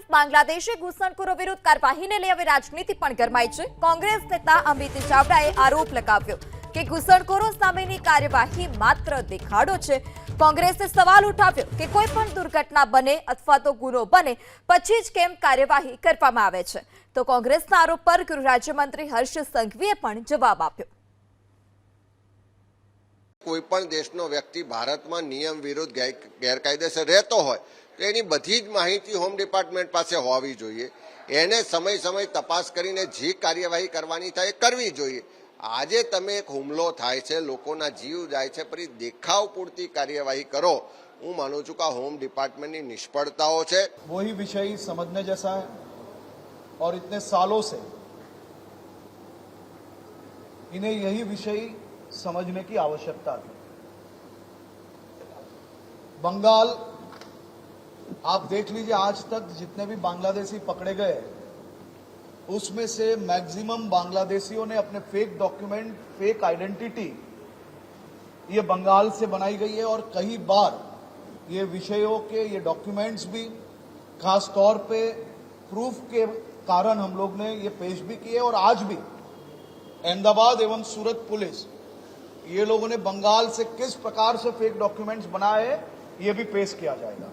તરફ બાંગ્લાદેશે ઘૂસણખોરો વિરુદ્ધ કાર્યવાહીને લઈ હવે રાજનીતિ પણ ગરમાઈ છે કોંગ્રેસ નેતા અમિત ચાવડાએ આરોપ લગાવ્યો કે ઘૂસણખોરો સામેની કાર્યવાહી માત્ર દેખાડો છે કોંગ્રેસે સવાલ ઉઠાવ્યો કે કોઈ પણ દુર્ઘટના બને અથવા તો ગુનો બને પછી જ કેમ કાર્યવાહી કરવામાં આવે છે તો કોંગ્રેસના આરોપ પર ગૃહ રાજ્યમંત્રી હર્ષ સંઘવીએ પણ જવાબ આપ્યો કોઈ પણ દેશનો વ્યક્તિ ભારતમાં નિયમ વિરુદ્ધ ગેરકાયદેસર રહેતો હોય એની બધી જ માહિતી હોમ ડિપાર્ટમેન્ટ પાસે હોવાવી જોઈએ એને સમય સમય તપાસ કરીને જે કાર્યવાહી કરવાની થાય કરવી જોઈએ આજે તમે હુમલો થાય છે લોકોના જીવ જાય છે પણ દેખાવ પૂરતી કાર્યવાહી કરો હું માનું છું કે હોમ ડિપાર્ટમેન્ટની નિષ્ફળતાઓ છે મોહી વિષય સમજને જેસા ઓર ઇતને સાલો સે ઇને યહી વિષય સમજને કી આવશ્યકતા બંગાલ आप देख लीजिए आज तक जितने भी बांग्लादेशी पकड़े गए उसमें से मैक्सिमम बांग्लादेशियों ने अपने फेक डॉक्यूमेंट फेक आइडेंटिटी ये बंगाल से बनाई गई है और कई बार ये विषयों के ये डॉक्यूमेंट्स भी खास तौर पे प्रूफ के कारण हम लोग ने ये पेश भी किए और आज भी अहमदाबाद एवं सूरत पुलिस ये लोगों ने बंगाल से किस प्रकार से फेक डॉक्यूमेंट्स बनाए ये भी पेश किया जाएगा